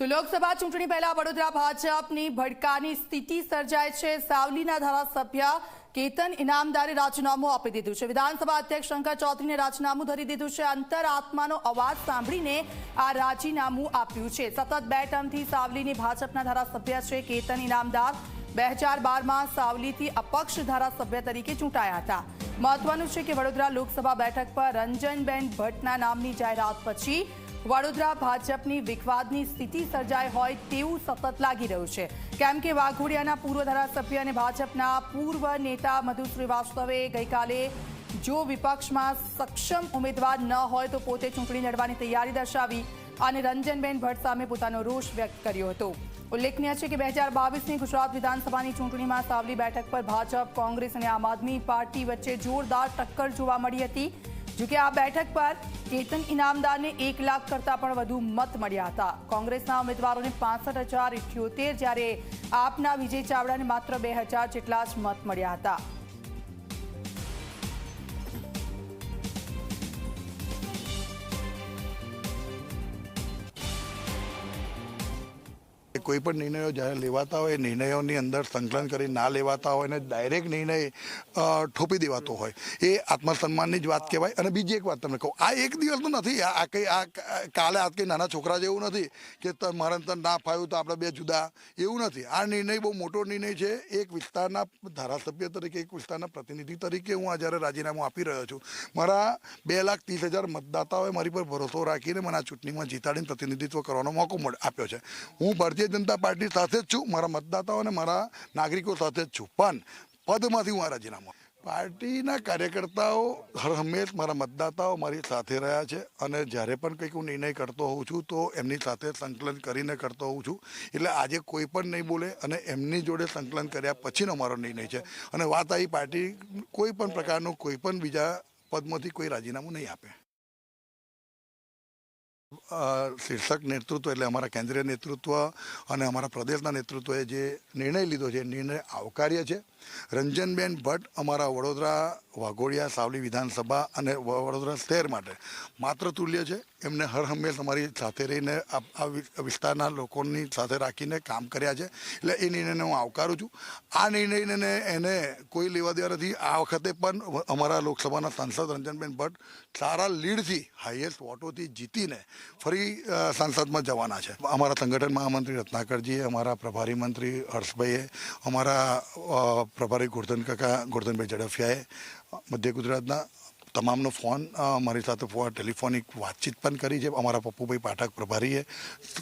તો લોકસભા ચૂંટણી પહેલા વડોદરા ભાજપની ભડકાની સ્થિતિ સર્જાય છે. સાવલીના ધારાસભ્ય કેતન ઇનામદારે રાજીનામું આપી દીધું છે. વિધાનસભા અધ્યક્ષ શંકર ચૌધરીને રાજીનામું ધરી દીધું છે. અંતરઆત્માનો અવાજ સાંભળીને આ રાજીનામું આપ્યું છે. સતત બે ટર્મથી સાવલીની ભાજપના ધારાસભ્ય છે કેતન ઇનામદાર. બે હજાર બારમાં સાવલીથી અપક્ષ ધારાસભ્ય તરીકે ચૂંટાયા હતા. મહત્વનું છે કે વડોદરા લોકસભા બેઠક પર રંજનબેન ભટ્ટના નામની જાહેરાત પછી વડોદરા ભાજપની વિખવાદની સ્થિતિ સર્જાય હોય તેવું સતત લાગી રહ્યું છે. કેમ કે વાઘોડિયાના પૂર્વ ધારાસભ્ય અને ભાજપના પૂર્વ નેતા મધુ શ્રીવાસ્તવે ગઈકાલે જો વિપક્ષમાં સક્ષમ ઉમેદવાર ન હોય તો પોતે ચૂંટણી લડવાની તૈયારી દર્શાવી અને રંજનબેન ભટ્ટ સામે પોતાનો રોષ વ્યક્ત કર્યો હતો. ઉલ્લેખનીય છે કે બે હજાર બાવીસની ગુજરાત વિધાનસભાની ચૂંટણીમાં સાવલી બેઠક પર ભાજપ, કોંગ્રેસ અને આમ આદમી પાર્ટી વચ્ચે જોરદાર ટક્કર જોવા મળી હતી. જોકે આ બેઠક પર કેતન ઇનામદારને એક લાખ કરતાં પણ વધુ મત મળ્યા હતા. કોંગ્રેસના ઉમેદવારોને પાસઠ હજાર ઇઠ્યોતેર જ્યારે આપના વિજય ચાવડાને માત્ર બે હજાર જેટલા જ મત મળ્યા હતા. કોઈ પણ નિર્ણયો જ્યારે લેવાતા હોય, નિર્ણયોની અંદર સંકલન કરી ના લેવાતા હોય અને ડાયરેક્ટ નિર્ણય ઠોપી દેવાતો હોય, એ આત્મસન્માનની જ વાત કહેવાય. અને બીજી એક વાત તમને કહું, આ એક દિવસનું નથી, આ કંઈ, આ કાલે આ કંઈ નાના છોકરા જેવું નથી કે ત- મારે તને ના ફાવ્યું તો આપણે બે જુદા, એવું નથી. આ નિર્ણય બહુ મોટો નિર્ણય છે. એક વિસ્તારના ધારાસભ્ય તરીકે, એક વિસ્તારના પ્રતિનિધિ તરીકે હું આ જ્યારે રાજીનામું આપી રહ્યો છું. મારા બે લાખ ત્રીસ હજાર મતદાતાઓએ મારી પર ભરોસો રાખીને મને આ ચૂંટણીમાં જીતાડીને પ્રતિનિધિત્વ કરવાનો મોકો આપ્યો છે. હું ભારતીય જનતા પાર્ટી સાથે જ છું. મારા મતદાતાઓ અને મારા નાગરિકો સાથે જ છું. પણ પદમાંથી હું આ રાજીનામું પાર્ટીના કાર્યકર્તાઓ હર હંમેશ મારા મતદાતાઓ મારી સાથે રહ્યા છે અને જ્યારે પણ કંઈક હું નિર્ણય કરતો હોઉં છું, તો એમની સાથે સંકલન કરીને કરતો હોઉં છું. એટલે આજે કોઈ પણ નહીં બોલે અને એમની જોડે સંકલન કર્યા પછીનો મારો નિર્ણય છે. અને વાત આવી પાર્ટી કોઈ પણ પ્રકારનું કોઈ પણ બીજા પદમાંથી કોઈ રાજીનામું નહીં આપે. શીર્ષક નેતૃત્વ એટલે અમારા કેન્દ્રીય નેતૃત્વ અને અમારા પ્રદેશના નેતૃત્વએ જે નિર્ણય લીધો છે નિર્ણય આવકાર્ય છે. રંજનબેન ભટ્ટ અમારા વડોદરા વાઘોડિયા સાવલી વિધાનસભા અને વડોદરા શહેર માટે માત્ર તુલ્ય છે. એમને હર હંમેશ અમારી સાથે રહીને આ વિસ્તારના લોકોની સાથે રાખીને કામ કર્યા છે. એટલે એ નિર્ણયને હું આવકારું છું. આ નિર્ણયને એને કોઈ લેવા દેવા નથી. આ વખતે પણ અમારા લોકસભાના સાંસદ રંજનબેન ભટ્ટ સારા લીડથી હાઈએસ્ટ વોટોથી જીતીને ફરી સંસદમાં જવાના છે. અમારા સંગઠન મહામંત્રી રત્નાકરજીએ, અમારા પ્રભારી મંત્રી હર્ષભાઈએ, અમારા પ્રભારી ગોરધન કાકા, ગોરધનભાઈ ઝડફિયાએ મધ્ય ગુજરાતના તમામનો ફોન મારી સાથે ટેલિફોનિક વાતચીત પણ કરી છે. અમારા પપ્પુભાઈ પાઠક પ્રભારીએ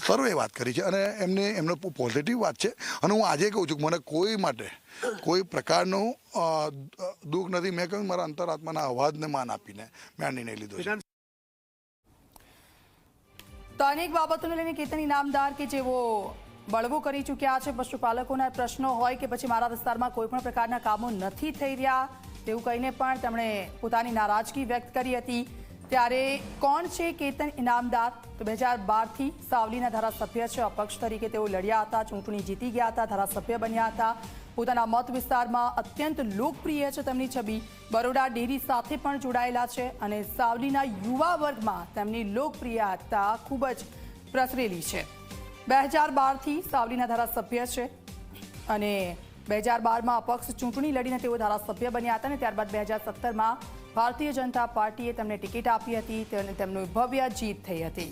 સર્વે વાત કરી છે અને એમને, એમનો પોઝિટિવ વાત છે. અને હું આજે કહું છું મને કોઈ માટે કોઈ પ્રકારનું દુઃખ નથી. મેં કહ્યું મારા અંતરાત્માના અવાજને માન આપીને મેં આ નિર્ણય લીધો છે. તો અનેક બાબતોને લઈને કેતન ઇનામદાર કે જેઓ બળવો કરી ચૂક્યા છે પશુપાલકોના પ્રશ્નો હોય કે પછી મારા વિસ્તારમાં કોઈ પણ પ્રકારના કામો નથી થઈ રહ્યા, તેવું કહીને પણ તેમણે પોતાની નારાજગી વ્યક્ત કરી હતી. ત્યારે કોણ છે કેતન ઇનામદાર? તો બે હજાર બારથી સાવલીના ધારાસભ્ય છે, અપક્ષ તરીકે તેઓ લડ્યા હતા, ચૂંટણી જીતી ગયા હતા, ધારાસભ્ય બન્યા હતા. પોતાના મત વિસ્તારમાં અત્યંત લોકપ્રિય છે તેમની છબી. બરોડા ડેરી સાથે પણ જોડાયેલા છે અને સાવલીના યુવા વર્ગમાં તેમની લોકપ્રિયતા ખૂબ જ પ્રસરેલી છે. બે હજાર બારથી સાવલીના ધારાસભ્ય છે અને બે હજાર બારમાં અપક્ષ ચૂંટણી લડીને તેઓ ધારાસભ્ય બન્યા હતા અને ત્યારબાદ બે હજાર સત્તરમાં ભારતીય જનતા પાર્ટીએ તેમને ટિકિટ આપી હતી તેમનું ભવ્ય જીત થઈ હતી.